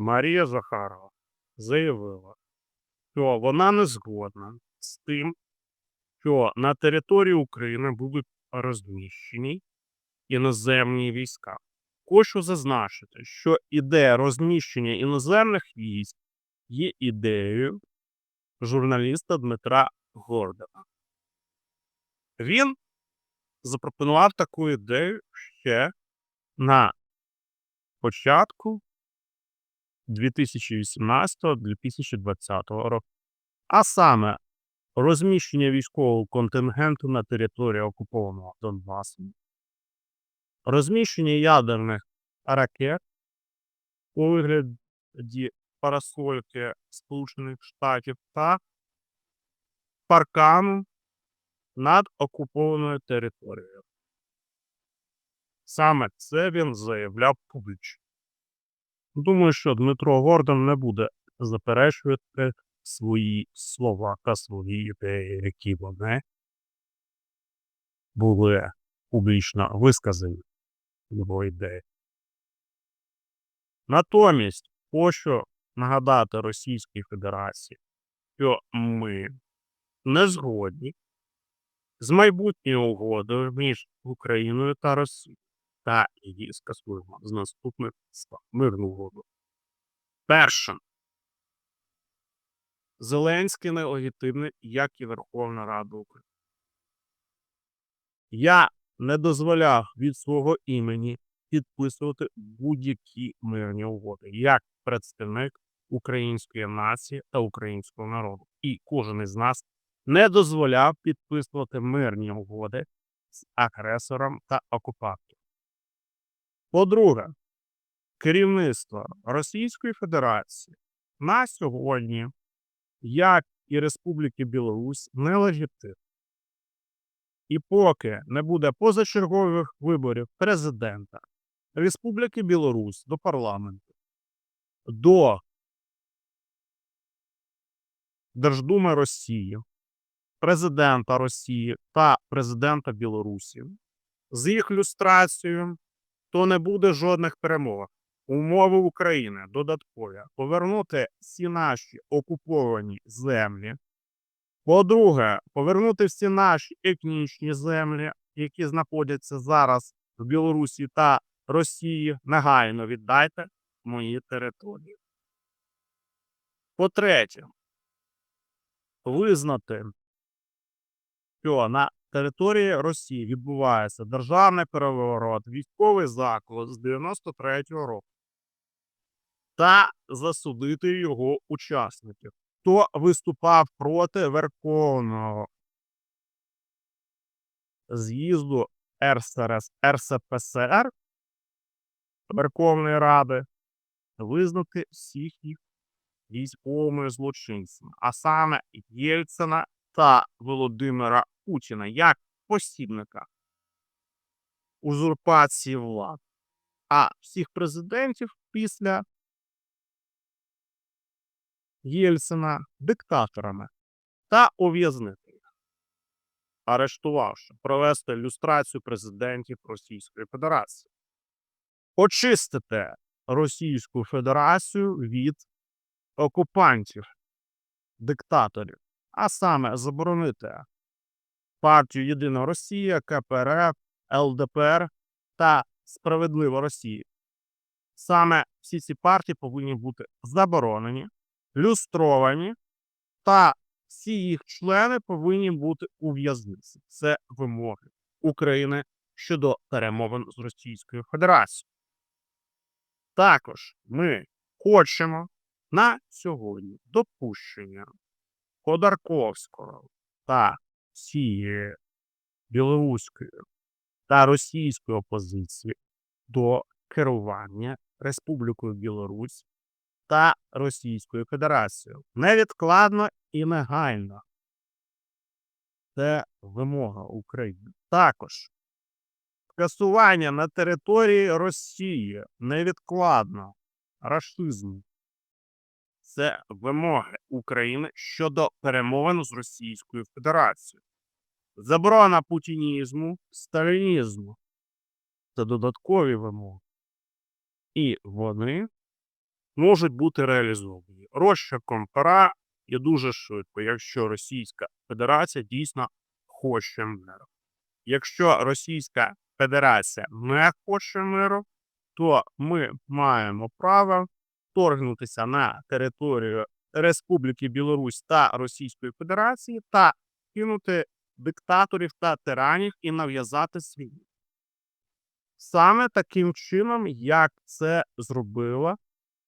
Марія Захарова заявила, що вона не згодна з тим, що на території України будуть розміщені іноземні війська. Хочу зазначити, що ідея розміщення іноземних військ є ідеєю журналіста Дмитра Гордона. Він запропонував таку ідею ще на початку 2018-2020 року, а саме розміщення військового контингенту на території окупованого Донбасу, розміщення ядерних ракет у вигляді парасольки Сполучених Штатів та паркану над окупованою територією. Саме це він заявляв публічно. Думаю, що Дмитро Гордон не буде заперечувати свої слова та свої ідеї, які вони були публічно висказані його ідеї. Натомість хочу нагадати Російській Федерації, що ми не згодні з майбутньою угодою між Україною та Росією та її скасуємо з наступних підстав мирну угоду. Перше. Зеленський нелегітимний, як і Верховна Рада України. Я не дозволяв від свого імені підписувати будь-які мирні угоди як представник української нації та українського народу. І кожен із нас не дозволяв підписувати мирні угоди з агресором та окупатором. По-друге, керівництво Російської Федерації на сьогодні, як і Республіки Білорусь, нелегітимне. І поки не буде позачергових виборів президента Республіки Білорусь до парламенту, до Держдуми Росії, президента Росії та президента Білорусі з їх люстрацією, то не буде жодних перемог. Умови України додаткові повернути всі наші окуповані землі. По-друге, повернути всі наші етнічні землі, які знаходяться зараз в Білорусі та Росії, негайно віддайте мої території. По-третє, визнати, що на території Росії відбувається державний переворот, військовий заклад з 93-го року. Та засудити його учасників, хто виступав проти Верховного з'їзду РСРС РСПСР Верховної Ради, визнати всіх їх військовими злочинцями, а саме Єльцина та Володимира Путіна як посібника. Узурпації влади, а всіх президентів після Єльцина диктаторами та ув'язнити їх, арештувавши, провести люстрацію президентів Російської Федерації, очистити Російську Федерацію від окупантів, диктаторів, а саме заборонити партію Єдина Росія, КПРФ, ЛДПР та Справедлива Росія. Саме всі ці партії повинні бути заборонені, люстровані, та всі їх члени повинні бути у в'язниці. Це вимоги України щодо перемовин з Російською Федерацією. Також ми хочемо на сьогодні допущення Ходорковського та всієї білоруської та російської опозиції до керування Республікою Білорусь та Російською Федерацією невідкладно і негайно. Це вимога України. Також скасування на території Росії невідкладно рашизму. Це вимоги України щодо перемовин з Російською Федерацією. Заборона путінізму, сталінізму це додаткові вимоги. І вони можуть бути реалізовані розчерком пера і дуже швидко, якщо Російська Федерація дійсно хоче миру. Якщо Російська Федерація не хоче миру, то ми маємо право вторгнутися на територію Республіки Білорусь та Російської Федерації та кинути диктаторів та тиранів і нав'язати свій. Саме таким чином, як це зробила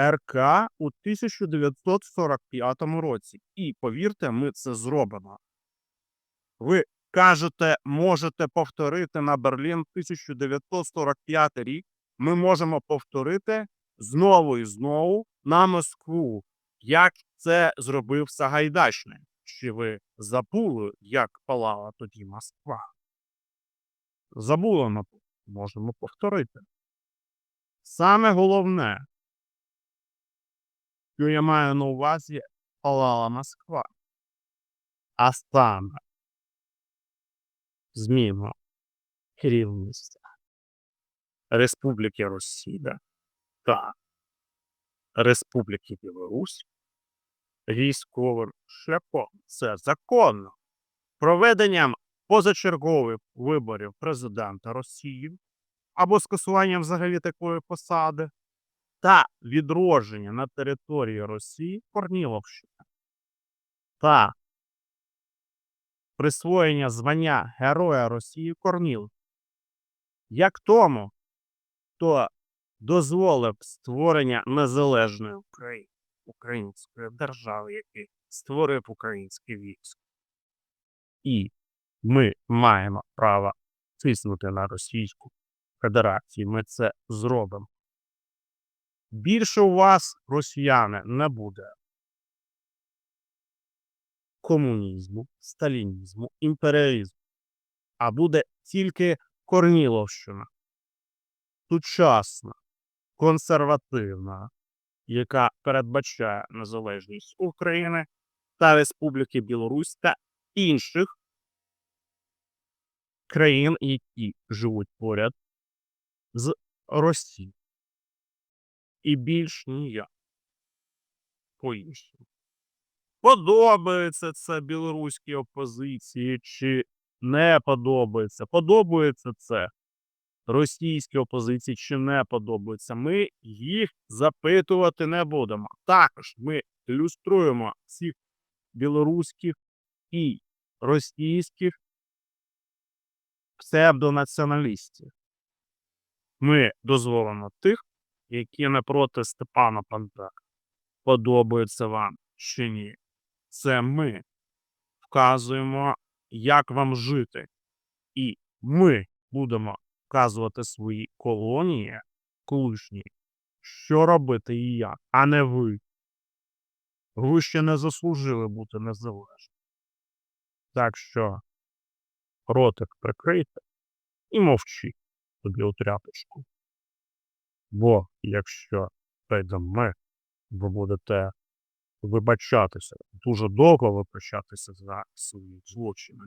РК у 1945 році. І повірте, ми це зробимо. Ви кажете, можете повторити на Берлін 1945 рік. Ми можемо повторити знову і знову на Москву, як це зробив Сагайдачний. Чи ви забули, як палала тоді Москва? Забули, мабуть. можемо повторити. Саме головне, що я маю на увазі, палала Москва. А саме зміна керівництва Республіки Росія та Республіки Білорусь військовим шляхом. Це законно. Проведенням позачергових виборів президента Росії або скасуванням взагалі такої посади та відродження на території Росії Корніловщини та присвоєння звання Героя Росії Корніл. Як тому, хто дозволив створення незалежної України, української держави, який створив українське військо. І ми маємо право тиснути на Російську Федерацію. Ми це зробимо. Більше у вас, росіяни, не буде комунізму, сталінізму, імперіалізму, а буде тільки Корніловщина. Сучасна, консервативна, яка передбачає незалежність України та Республіки Білорусь та інших країн, які живуть поряд з Росією. І більш ніяк по-іншому. Подобається це білоруській опозиції чи не подобається. Подобається це російській опозиції чи не подобається. Ми їх запитувати не будемо. Також ми ілюструємо всіх білоруських і російських псевдонаціоналістів. Ми дозволимо тих, які не проти Степана Пантера. Подобається вам чи ні. Це ми вказуємо, як вам жити. І ми будемо вказувати свої колонії колишні, що робити і як, а не ви. Ви ще не заслужили бути незалежним. Так що ротик прикрийте і мовчіть собі у тряпочку. Бо якщо прийдемо ми, ви будете вибачатися, дуже довго вибачатися за свої злочини.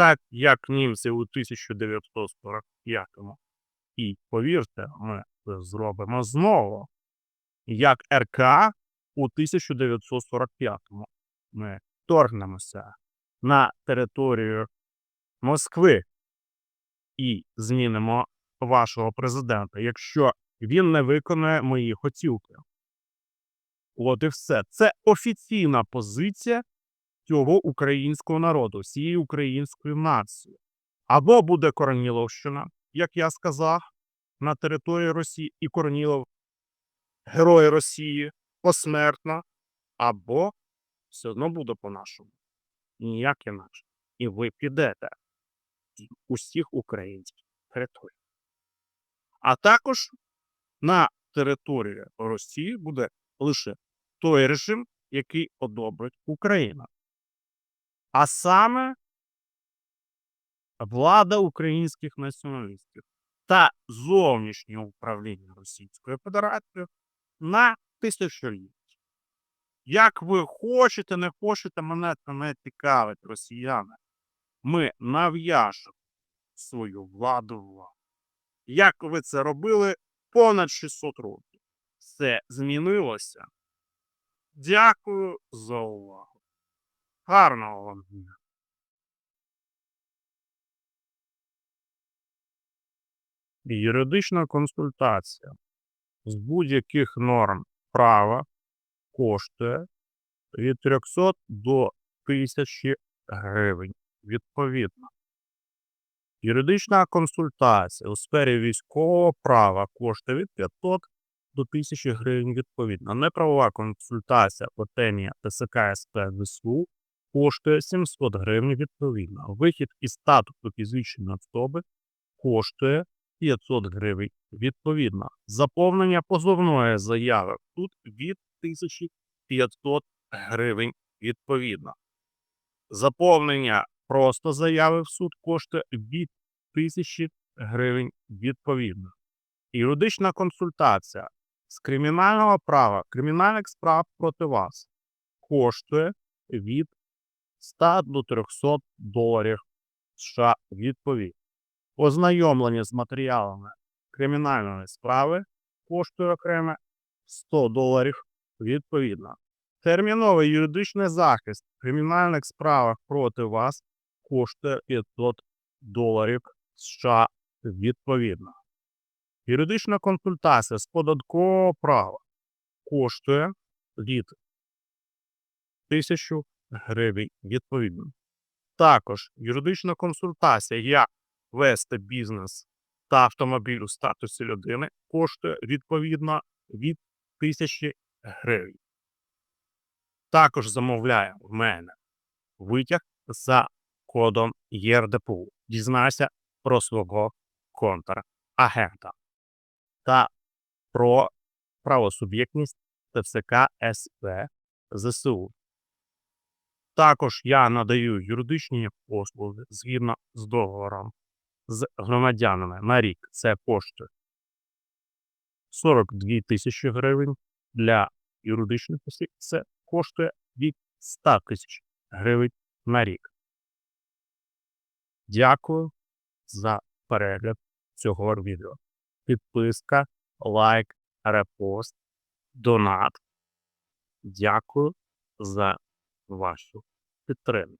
Так як німці у 1945-му. І повірте, ми це зробимо знову. Як РК у 1945-му. Ми торгнемося на територію Москви і змінимо вашого президента, якщо він не виконає мої хотілки. От і все. Це офіційна позиція цього українського народу, всієї української нації. Або буде Корніловщина, як я сказав, на території Росії і Корнілов, Герої Росії посмертно, або все одно буде по-нашому. Ніяк інакше. І ви підете з усіх українських територій. А також на території Росії буде лише той режим, який одобрить Україна. А саме влада українських націоналістів та зовнішнє управління Російською Федерацією на тисячоліття. Як ви хочете, не хочете, мене це не цікавить, росіяни. Ми нав'яжемо свою владу вам. Як ви це робили понад 600 років. все змінилося. Дякую за увагу. Гарного вам дня. Юридична консультація з будь-яких норм права коштує від 300 до 1000 гривень відповідно. Юридична консультація у сфері військового права коштує від 500 до 1000 гривень відповідно. Неправова консультація по темі ТСК СП ВСУ коштує 700 гривень відповідно. Вихід із статусу фізичної особи коштує 500 гривень відповідно. Заповнення позовної заяви тут від 1500 гривень відповідно. Заповнення просто заяви в суд коштує від 1000 гривень відповідно. Юридична консультація з кримінального права кримінальних справ проти вас коштує від 100 до 300 доларів США відповідно. Ознайомлення з матеріалами кримінальної справи коштує окремо 100 доларів відповідно. Терміновий юридичний захист в кримінальних справах проти вас коштує 500 доларів США відповідно. Юридична консультація з податкового права коштує від 1000 гривень відповідно. Також юридична консультація, як вести бізнес та автомобіль у статусі людини коштує відповідно від 1000 гривень. Також замовляє в мене витяг за кодом ЄРДПУ. Дізнайся про свого контрагента та про правосуб'єктність ТЦК СП ЗСУ. Також я надаю юридичні послуги згідно з договором з громадянами на рік. Це коштує 42 тисячі гривень для юридичних осіб. Це коштує від 100 тисяч гривень на рік. Дякую за перегляд цього відео. Підписка, лайк, репост, донат. Дякую за вашу ഇത്രയാണ്